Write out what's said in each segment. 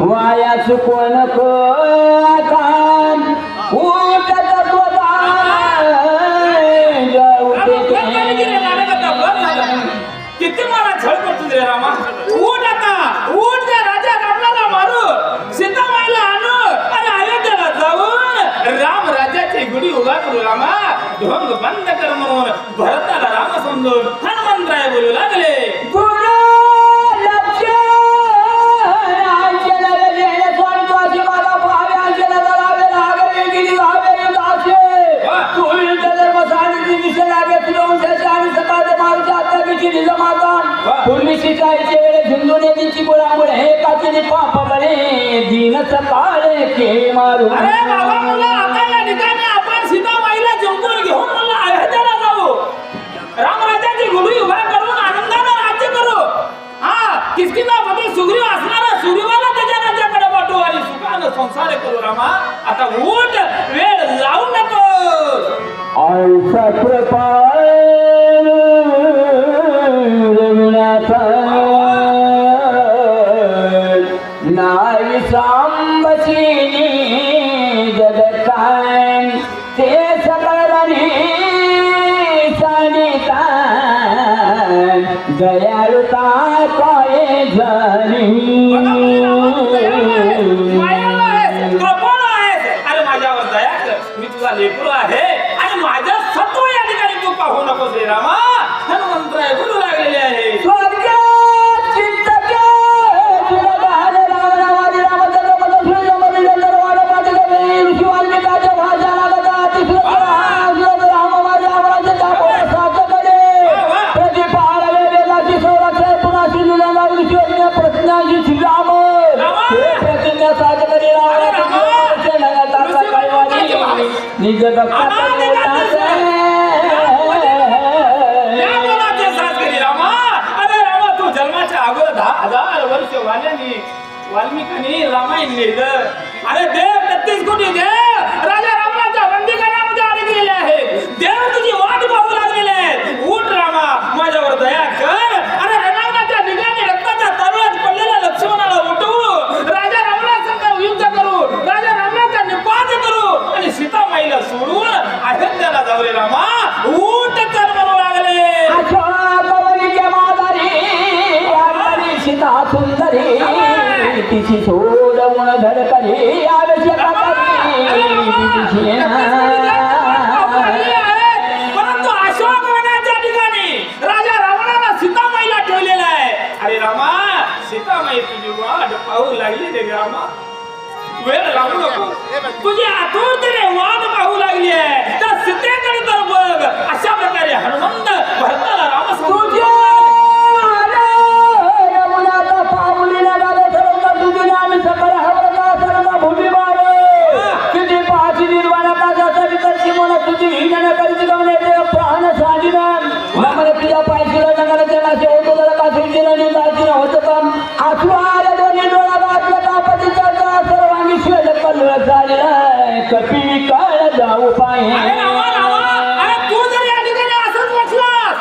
वाया चुकव नको काम उठत किती मला छळ करतो रे रामा. उठ आता. उठ त्या राजा रामला मारू. सीतामाईला आणू. अरे अयोध्येला जाऊन राम राजाची गुढी उभा करू रामा. ढोंग बंद कर म्हणून भरताला राम समजून हनुमंतराय बोलू लागले. शिकायचे वेळे झुंजून येण्याची मुळामुळे हे काचेने पाप बळे दिन सकाळे के मारू अरे बाबा मुला आता या ठिकाणी आपण घेऊन मला अयोध्येला जाऊ. रामराजाची गुढी उभा करून आनंदाने राज्य करू. हा सुग्रीव असणारा सुग्रीवाला त्याच्या राज्याकडे पाठवू आणि सुखानं संसार करू रामा. आता उठ वेळ लावू नको आळसा कृपाळ सांबशिनी काय ते सकळनी सानितान दयाळुता काय झाली मायाळू आहेस, अरे माझ्यावर दया मी तुझा लेकरू आहे आणि माझं सत्व या ठिकाणी तू पाहू नको श्रीरामा अरे रामा तू जन्माच्या अगोदर दहा हजार वर्ष वाल्यानी वाल्मिकांनी रामायण लिहिलं. अरे सीता सुंदरी तिची सोडवून धडकली आवश्यक परंतु अशोकवनाच्या ठिकाणी राजा रावणाला सीतामाईला ठेवलेला आहे. अरे रामा सीतामाई तुझी वाट पाहू लागली रे रामा. वेळ लागू नको. तुझी आतुरतेने वाट पाहू लागली आहे. तर सीतेकडे तर बघ अशा प्रकारे हनुमंत काळ जाऊ पाय. अरे रामा, रामा, अरे तू जर या ठिकाणी असंच वाचलास,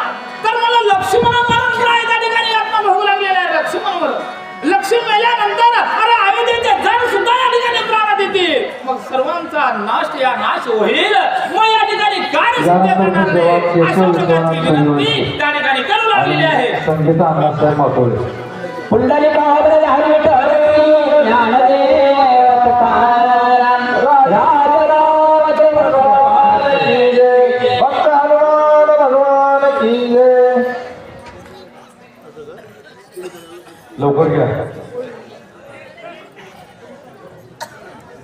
तर मला लक्ष्मण मरण सुद्धा एका ठिकाणी आत्मा लागलेला आहे? लक्ष्मण मरण लक्ष्मण मेल्यानंतर अरे अयोध्येचे जण सुद्धा या ठिकाणी प्राणात येतील मग सर्वांचा नाश या नाश होईल. मग या ठिकाणी कार्य सिद्ध करणार नाही. अशा प्रकारची विनंती त्या ठिकाणी करू लागलेली आहे. संगीता अण्णासाहेब मातोळे पुंडली काबरे हरी विठ्ठल लवकर घ्या.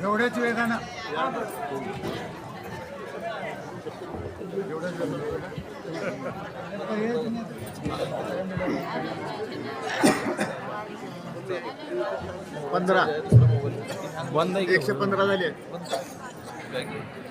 एवढ्याच वेगानं. पंधरा. एकशे पंधरा झाले.